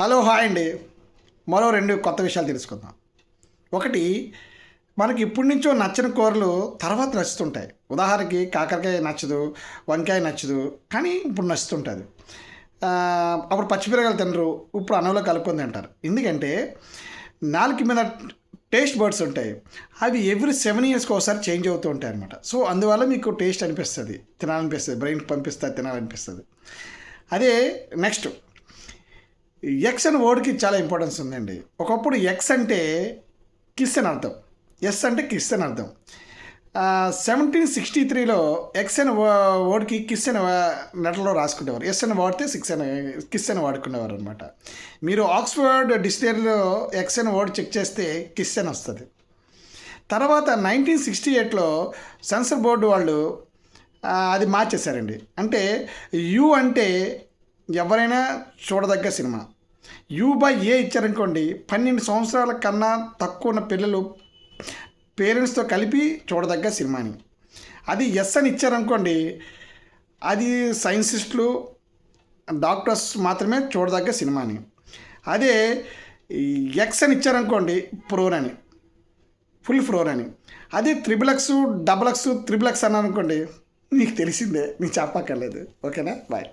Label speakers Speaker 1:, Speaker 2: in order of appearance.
Speaker 1: Hello hi అండి. మరో రెండు కొత్త విషయాలు తెలుసుకుందాం. ఒకటి మనకి ఇప్పటి నుంచో నచ్చని కూరలు తర్వాత నచ్చుతుంటాయి. ఉదాహరణకి కాకరకాయ నచ్చదు వంకాయ నచ్చదు కానీ ఇప్పుడు నచ్చుతుంటుంది. అప్పుడు పచ్చిమిరకాయలు తినరు ఇప్పుడు అన్నంలో కలుపుకొని తింటారు. ఎందుకంటే నాలుగు మీద టేస్ట్ బర్డ్స్ ఉంటాయి. అవి ఎవ్రీ సెవెన్ ఇయర్స్కి ఒకసారి చేంజ్ అవుతూ ఉంటాయి అనమాట సో అందువల్ల మీకు టేస్ట్ అనిపిస్తుంది తినాలనిపిస్తుంది బ్రెయిన్కి పంపిస్తుంది తినాలనిపిస్తుంది. అదే నెక్స్ట్ ఎక్స్ అనే వర్డ్కి చాలా ఇంపార్టెన్స్ ఉందండి. ఒకప్పుడు ఎక్స్ అంటే కిస్ అని అర్థం. ఎస్ అంటే కిస్ అని అర్థం. సెవెంటీన్ సిక్స్టీ త్రీలో ఎక్స్ అనే వర్డ్కి కిస్ అనే లెటర్లో రాసుకునేవారు ఎస్ అని వాడితే సిక్స్ అని కిస్ అని వాడుకునేవారు అనమాట మీరు ఆక్స్ఫర్డ్ డిక్షనరీలో ఎక్స్ అనే వర్డ్ చెక్ చేస్తే కిస్ అని వస్తుంది. తర్వాత నైన్టీన్ సిక్స్టీ ఎయిట్లో సెన్సర్ బోర్డు వాళ్ళు అది మార్చేశారండి. అంటే యు అంటే ఎవరైనా చూడదగ్గ సినిమా. యూ బై ఏ ఇచ్చారనుకోండి పన్నెండు సంవత్సరాల కన్నా తక్కువ ఉన్న పిల్లలు పేరెంట్స్తో కలిపి చూడదగ్గ సినిమాని అది ఎస్ అని ఇచ్చారనుకోండి అది సైన్సిస్టులు డాక్టర్స్ మాత్రమే చూడదగ్గ సినిమాని అదే ఎక్స్ అని ఇచ్చారనుకోండి ప్రోర్ అని. ఫుల్ ఫ్రోర్ అని. అదే triple X double X triple X అన్నాను అనుకోండి నీకు తెలిసిందే నీకు చెప్పక్కర్లేదు. ఓకేనా? బాయ్.